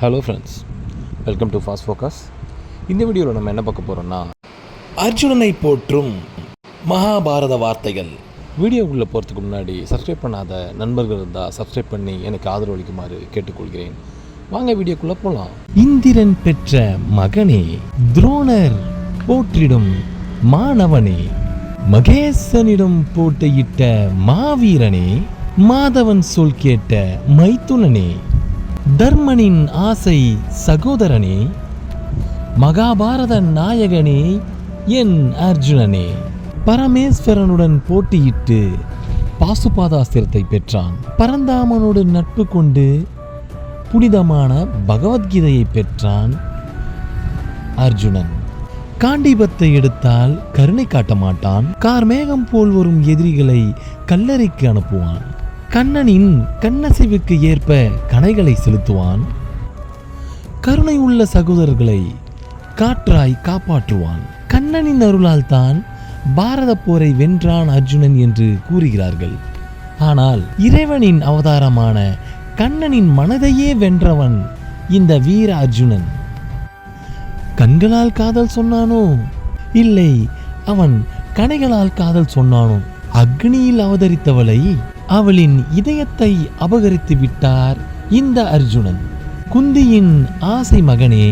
Hello friends welcome to fast focus இந்த வீடியோவில் நம்ம என்ன பார்க்க போகிறோம்னா அர்ஜுனனை போற்றும் மகாபாரத வார்த்தைகள். வீடியோக்குள்ளே போகிறதுக்கு முன்னாடி சப்ஸ்கிரைப் பண்ணாத நண்பர்கள் இருந்தால் சப்ஸ்கிரைப் பண்ணி எனக்கு ஆதரவு அளிக்குமாறு கேட்டுக்கொள்கிறேன். வாங்க வீடியோக்குள்ளே போகலாம் இந்திரன் பெற்ற மகனே துரோணர் போற்றிடும் மாணவனே மகேசனிடம் போட்டியிட்ட மாவீரனே மாதவன் சொல் கேட்ட மைத்துனனே தர்மனின் ஆசை சகோதரனே மகாபாரத நாயகனே என் அர்ஜுனனே. பரமேஸ்வரனுடன் போட்டியிட்டு பாசுபாதாஸ்திரத்தை பெற்றான். பரந்தாமனோடு நட்பு கொண்டு புனிதமான பகவத்கீதையை பெற்றான் அர்ஜுனன். காண்டிபத்தை எடுத்தால் கருணை காட்ட மாட்டான். கார்மேகம் போல் வரும் எதிரிகளை கல்லறைக்கு அனுப்புவான். கண்ணனின் கண்ணசைவுக்கு ஏற்ப கணைகளை செலுத்துவான். கருணை உள்ள சகோதரர்களை காற்றாய் காப்பாற்றுவான். கண்ணனின் அருளால் தான் பாரத போரை வென்றான் அர்ஜுனன் என்று கூறுகிறார்கள். ஆனால் இறைவனின் அவதாரமான கண்ணனின் மனதையே வென்றவன் இந்த வீர அர்ஜுனன். கண்களால் காதல் சொன்னானோ? இல்லை அவன் கணைகளால் காதல் சொன்னானோ? அக்னியில் அவதரித்தவளை அவளின் இதயத்தை அபகரித்து விட்டார் இந்த அர்ஜுனன். குந்தியின் ஆசை மகனே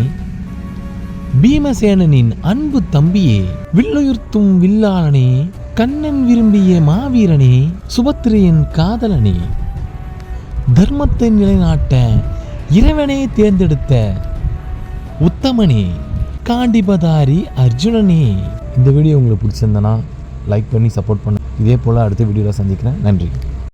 பீமசேனனின் அன்பு தம்பியே வில்லுயிர்த்தும் வில்லாளனே கண்ணன் விரும்பிய மாவீரனே சுபத்திரையின் காதலனே தர்மத்தை நிலைநாட்ட இறைவனே தேர்ந்தெடுத்த உத்தமனே காண்டிபதாரி அர்ஜுனனே. இந்த வீடியோ உங்களுக்கு பிடிச்சிருந்தனா லைக் பண்ணி சப்போர்ட் பண்ண. இதே போல் அடுத்த வீடியோவில் சந்திக்கிறேன். நன்றி.